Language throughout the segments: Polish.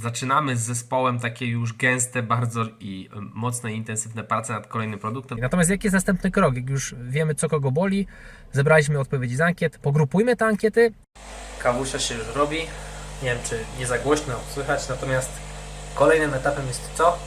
zaczynamy z zespołem takie już gęste, bardzo i mocne i intensywne prace nad kolejnym produktem. Natomiast jaki jest następny krok? Jak już wiemy, co kogo boli, zebraliśmy odpowiedzi z ankiet, pogrupujmy te ankiety. Kawusia się już robi. Nie wiem, czy nie za głośno słychać, natomiast kolejnym etapem jest co?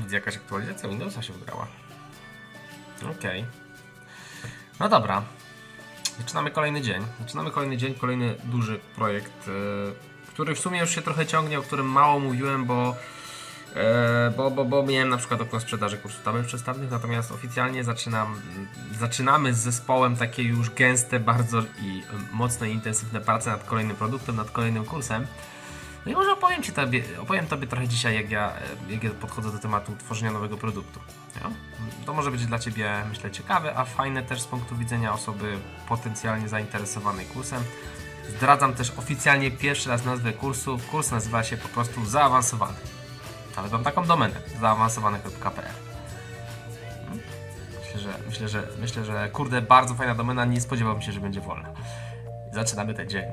Widzę jakaś aktualizacja Windowsa się wygrała. Okej. No dobra. Zaczynamy kolejny dzień. Zaczynamy kolejny dzień, kolejny duży projekt, e, który w sumie już się trochę ciągnie, o którym mało mówiłem, bo, e, bo, bo, bo miałem na przykład okno sprzedaży kursów tabel przestawnych, natomiast oficjalnie zaczynam, zaczynamy z zespołem takie już gęste, bardzo i mocne i intensywne prace nad kolejnym produktem, nad kolejnym kursem. No i może opowiem Ci tobie, opowiem Tobie trochę dzisiaj, jak ja, jak ja podchodzę do tematu tworzenia nowego produktu. Nie? To może być dla Ciebie, myślę, ciekawe, a fajne też z punktu widzenia osoby potencjalnie zainteresowanej kursem. Zdradzam też oficjalnie pierwszy raz nazwę kursu. Kurs nazywa się po prostu Zaawansowany. Nawet mam taką domenę, zaawansowany.pl Myślę, że, myślę, że, myślę, że kurde, bardzo fajna domena, nie spodziewałbym się, że będzie wolna. Zaczynamy ten dzień.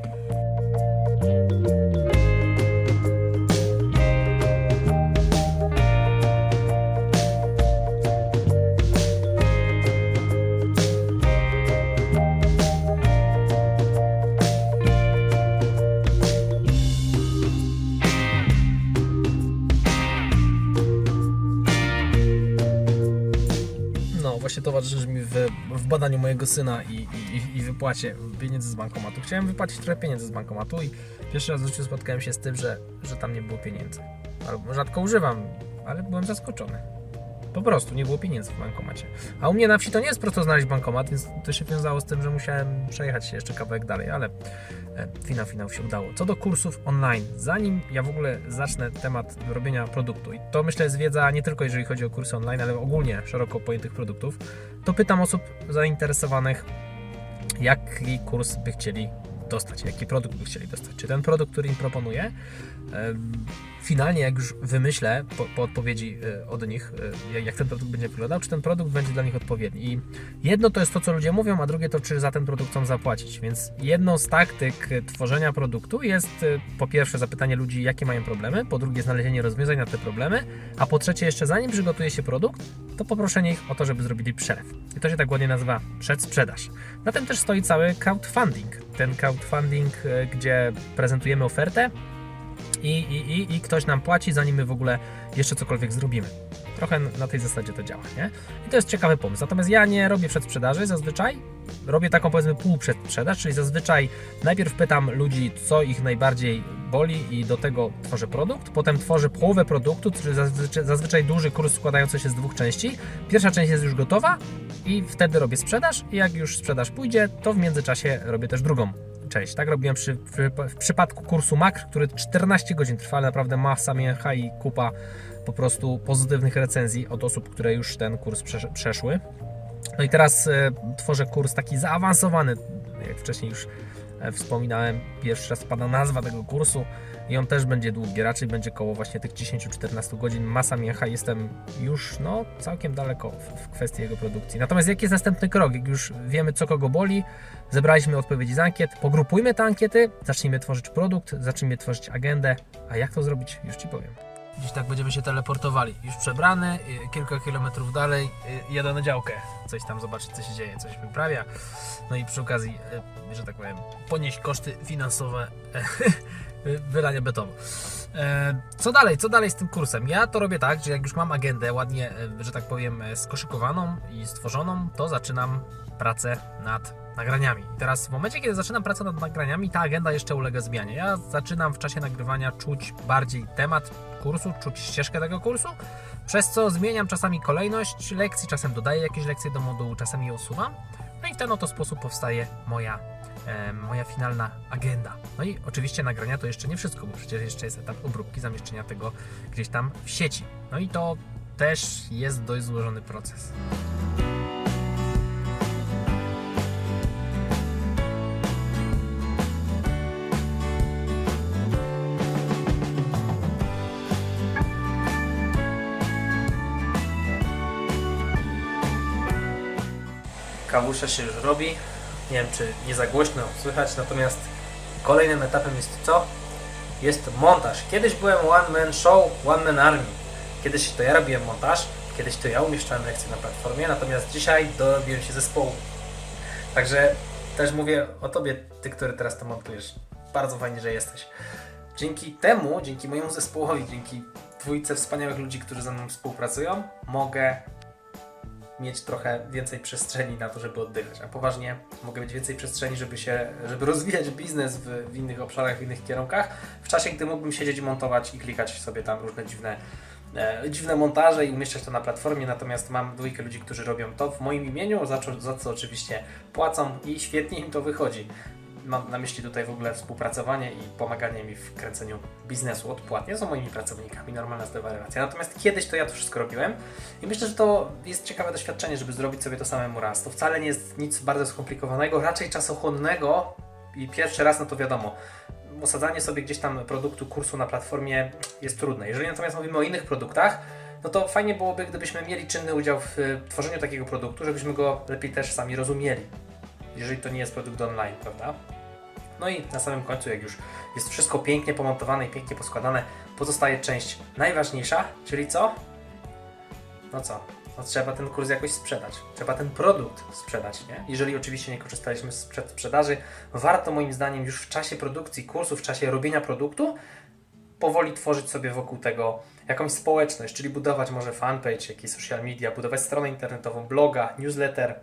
Właśnie towarzyszysz mi w, w badaniu mojego syna i, i, i wypłacie pieniędzy z bankomatu. Chciałem wypłacić trochę pieniędzy z bankomatu i pierwszy raz w życiu spotkałem się z tym, że, że tam nie było pieniędzy. Rzadko używam, ale byłem zaskoczony. Po prostu nie było pieniędzy w bankomacie. A u mnie na wsi to nie jest prosto znaleźć bankomat, więc to się wiązało z tym, że musiałem przejechać się jeszcze kawałek dalej, ale e, finał finał się udało. Co do kursów online, zanim ja w ogóle zacznę temat robienia produktu, i to myślę jest wiedza nie tylko jeżeli chodzi o kursy online, ale ogólnie szeroko pojętych produktów, to pytam osób zainteresowanych, jaki kurs by chcieli dostać, jaki produkt by chcieli dostać. Czy ten produkt, który im proponuję, finalnie jak już wymyślę po, po odpowiedzi e, od nich, e, jak- ten produkt będzie wyglądał, czy ten produkt będzie dla nich odpowiedni. I jedno to jest to, co ludzie mówią, a drugie to, czy za ten produkt chcą zapłacić. Więc jedną z taktyk e, tworzenia produktu jest po pierwsze zapytanie ludzi, jakie mają problemy, po drugie znalezienie rozwiązań na te problemy, a po trzecie jeszcze zanim przygotuje się produkt, to poproszenie ich o to, żeby zrobili przelew. I to się tak ładnie nazywa przedsprzedaż. Na tym też stoi cały crowdfunding. Ten crowdfunding, gdzie prezentujemy ofertę, i, i, i, i ktoś nam płaci, zanim my w ogóle jeszcze cokolwiek zrobimy. Trochę na tej zasadzie to działa, nie? I to jest ciekawy pomysł. Natomiast ja nie robię przedsprzedaży zazwyczaj. Robię taką powiedzmy półprzedprzedaż, czyli zazwyczaj najpierw pytam ludzi, co ich najbardziej boli i do tego tworzę produkt. Potem tworzę połowę produktu, czyli zazwyczaj, zazwyczaj duży kurs składający się z dwóch części. Pierwsza część jest już gotowa i wtedy robię sprzedaż i jak już sprzedaż pójdzie, to w międzyczasie robię też drugą część. Tak robiłem przy, w, w przypadku kursu MAKR, który 14 godzin trwa, ale naprawdę masa mięcha i kupa po prostu pozytywnych recenzji od osób, które już ten kurs przesz- przeszły. No i teraz e, tworzę kurs taki zaawansowany, jak wcześniej już wspominałem, pierwszy raz pada nazwa tego kursu i on też będzie długi, raczej będzie koło właśnie tych 10-14 godzin, masa mięcha, jestem już no całkiem daleko w kwestii jego produkcji. Natomiast jaki jest następny krok? Jak już wiemy co kogo boli, zebraliśmy odpowiedzi z ankiet, pogrupujmy te ankiety, zacznijmy tworzyć produkt, zacznijmy tworzyć agendę, a jak to zrobić już Ci powiem. Dziś tak będziemy się teleportowali. Już przebrany, y, kilka kilometrów dalej, y, jadę na działkę. Coś tam zobaczyć, co się dzieje, coś wyprawia. No i przy okazji, y, że tak powiem, ponieść koszty finansowe wylania betonu. E, Co dalej? Co dalej z tym kursem? Ja to robię tak, że jak już mam agendę ładnie, że tak powiem, e, skoszykowaną i stworzoną, to zaczynam pracę nad nagraniami. Teraz w momencie, kiedy zaczynam pracę nad nagraniami, ta agenda jeszcze ulega zmianie. Ja zaczynam w czasie nagrywania czuć bardziej temat kursu, czuć ścieżkę tego kursu, przez co zmieniam czasami kolejność lekcji, czasem dodaję jakieś lekcje do modułu, czasem je usuwam. No i w ten oto sposób powstaje moja e, moja finalna agenda. No i oczywiście nagrania to jeszcze nie wszystko, bo przecież jeszcze jest etap obróbki, zamieszczenia tego gdzieś tam w sieci. No i to też jest dość złożony proces. Kawusza się już robi. Nie wiem, czy nie za głośno słychać, natomiast kolejnym etapem jest co? Jest montaż. Kiedyś byłem one man show, one man army. Kiedyś to ja robiłem montaż, kiedyś to ja umieszczałem lekcje na platformie, natomiast dzisiaj dorobiłem się zespołu. Także też mówię o Tobie, Ty, który teraz to montujesz. Bardzo fajnie, że jesteś. Dzięki temu, dzięki mojemu zespołowi, dzięki dwójce wspaniałych ludzi, którzy ze mną współpracują, mogę mieć trochę więcej przestrzeni na to, żeby oddychać. A poważnie mogę mieć więcej przestrzeni, żeby się, żeby rozwijać biznes w, w innych obszarach, w innych kierunkach, w czasie, gdy mógłbym siedzieć montować i klikać sobie tam różne dziwne, e, dziwne montaże i umieszczać to na platformie, natomiast mam dwójkę ludzi, którzy robią to w moim imieniu, za, co- za co oczywiście płacą i świetnie im to wychodzi. Mam na myśli tutaj w ogóle współpracowanie i pomaganie mi w kręceniu biznesu odpłatnie. Są moimi pracownikami, normalna zdrowa relacja. Natomiast kiedyś to ja to wszystko robiłem i myślę, że to jest ciekawe doświadczenie, żeby zrobić sobie to samemu raz. To wcale nie jest nic bardzo skomplikowanego, raczej czasochłonnego i pierwszy raz, no to wiadomo, osadzanie sobie gdzieś tam produktu, kursu na platformie jest trudne. Jeżeli natomiast mówimy o innych produktach, no to fajnie byłoby, gdybyśmy mieli czynny udział w y, tworzeniu takiego produktu, żebyśmy go lepiej też sami rozumieli. Jeżeli to nie jest produkt online, prawda? No i na samym końcu, jak już jest wszystko pięknie pomontowane i pięknie poskładane, pozostaje część najważniejsza, czyli co? No co? No trzeba ten kurs jakoś sprzedać. Trzeba ten produkt sprzedać, nie? Jeżeli oczywiście nie korzystaliśmy z przedsprzedaży, warto moim zdaniem już w czasie produkcji kursu, w czasie robienia produktu, powoli tworzyć sobie wokół tego jakąś społeczność, czyli budować może fanpage, jakieś social media, budować stronę internetową, bloga, newsletter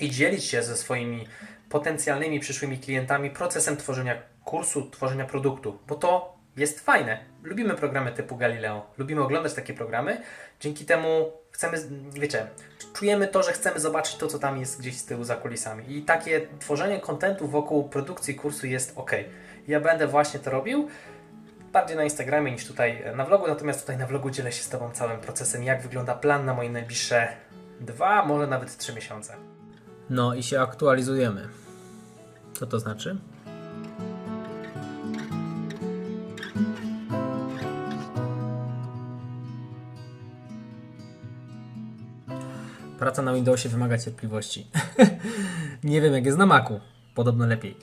i dzielić się ze swoimi potencjalnymi przyszłymi klientami procesem tworzenia kursu, tworzenia produktu, bo to jest fajne. Lubimy programy typu Galileo, lubimy oglądać takie programy, dzięki temu chcemy, wiecie, czujemy to, że chcemy zobaczyć to, co tam jest gdzieś z tyłu za kulisami. I takie tworzenie kontentu wokół produkcji kursu jest ok. Ja będę właśnie to robił, bardziej na Instagramie niż tutaj na vlogu, natomiast tutaj na vlogu dzielę się z Tobą całym procesem, jak wygląda plan na moje najbliższe dwa, może nawet trzy miesiące. No i się aktualizujemy. Co to znaczy? Praca na Windowsie wymaga cierpliwości. Nie wiem jak jest na Macu. Podobno lepiej.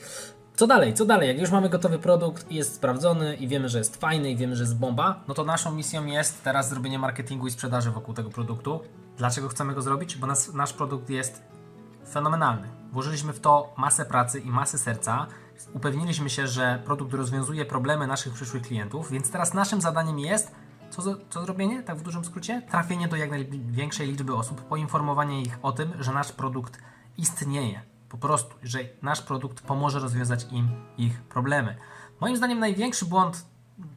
Co dalej? Co dalej? Jak już mamy gotowy produkt jest sprawdzony i wiemy, że jest fajny i wiemy, że jest bomba, no to naszą misją jest teraz zrobienie marketingu i sprzedaży wokół tego produktu. Dlaczego chcemy go zrobić? Bo nas, nasz produkt jest fenomenalny. Włożyliśmy w to masę pracy i masę serca. Upewniliśmy się, że produkt rozwiązuje problemy naszych przyszłych klientów, więc teraz naszym zadaniem jest co, co zrobienie, tak w dużym skrócie? Trafienie do jak największej liczby osób, poinformowanie ich o tym, że nasz produkt istnieje. Po prostu, że nasz produkt pomoże rozwiązać im ich problemy. Moim zdaniem największy błąd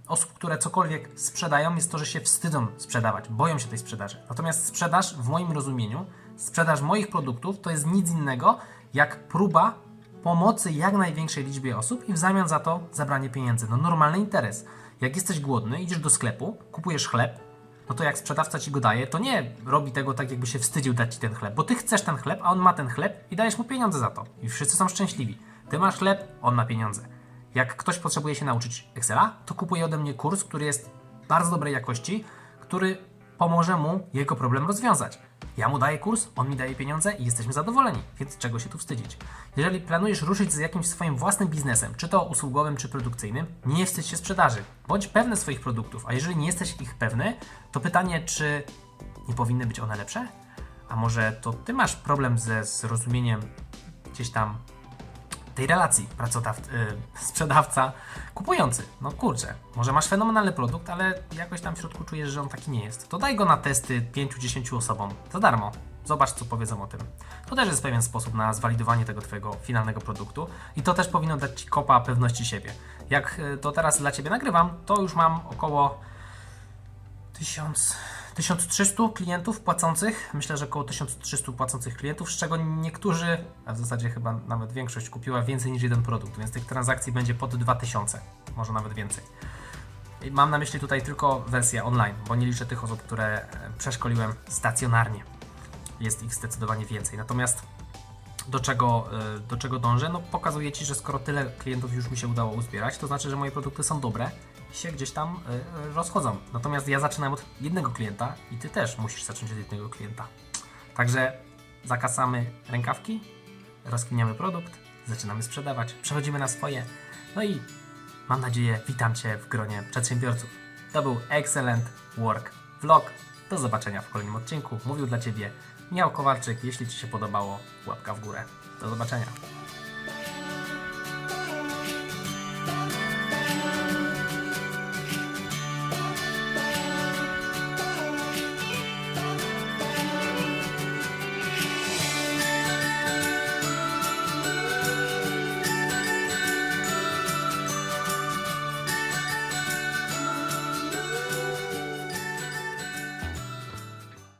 osób, które cokolwiek sprzedają, jest to, że się wstydzą sprzedawać, boją się tej sprzedaży. Natomiast sprzedaż, w moim rozumieniu, sprzedaż moich produktów to jest nic innego jak próba pomocy jak największej liczbie osób i w zamian za to zabranie pieniędzy. No normalny interes. Jak jesteś głodny, idziesz do sklepu, kupujesz chleb, no to jak sprzedawca ci go daje, to nie robi tego tak, jakby się wstydził dać ci ten chleb, bo ty chcesz ten chleb, a on ma ten chleb i dajesz mu pieniądze za to. I wszyscy są szczęśliwi. Ty masz chleb, on ma pieniądze. Jak ktoś potrzebuje się nauczyć Excela, to kupuje ode mnie kurs, który jest bardzo dobrej jakości, który pomoże mu jego problem rozwiązać. Ja mu daję kurs, on mi daje pieniądze i jesteśmy zadowoleni, więc czego się tu wstydzić? Jeżeli planujesz ruszyć z jakimś swoim własnym biznesem, czy to usługowym, czy produkcyjnym, nie wstydź się sprzedaży. Bądź pewny swoich produktów, a jeżeli nie jesteś ich pewny, to pytanie, czy nie powinny być one lepsze? A może to ty masz problem ze zrozumieniem gdzieś tam tej relacji y, sprzedawca, kupujący. No kurczę, może masz fenomenalny produkt, ale jakoś tam w środku czujesz, że on taki nie jest. To daj go na testy 5-10 osobom za darmo. Zobacz, co powiedzą o tym. To też jest pewien sposób na zwalidowanie tego Twojego finalnego produktu i to też powinno dać Ci kopa pewności siebie. Jak y, to teraz dla Ciebie nagrywam, to już mam około 1000, 1300 klientów płacących. Myślę, że około 1300 płacących klientów, z czego niektórzy, a w zasadzie chyba nawet większość kupiła więcej niż jeden produkt, więc tych transakcji będzie pod 2000, może nawet więcej. I Mam na myśli tutaj tylko wersję online, bo nie liczę tych osób, które e, przeszkoliłem stacjonarnie. Jest ich zdecydowanie więcej. Natomiast do czego, e, do czego dążę? No pokazuję Ci, że skoro tyle klientów już mi się udało uzbierać, to znaczy, że moje produkty są dobre się gdzieś tam e, e, rozchodzą. Natomiast ja zaczynam od jednego klienta i Ty też musisz zacząć od jednego klienta. Także zakasamy rękawki, rozkminiamy produkt, zaczynamy sprzedawać, przechodzimy na swoje, no i mam nadzieję, witam Cię w gronie przedsiębiorców. To był Excellent Work Vlog. Do zobaczenia w kolejnym odcinku. Mówił dla Ciebie Miał Kowalczyk. Jeśli Ci się podobało, łapka w górę. Do zobaczenia.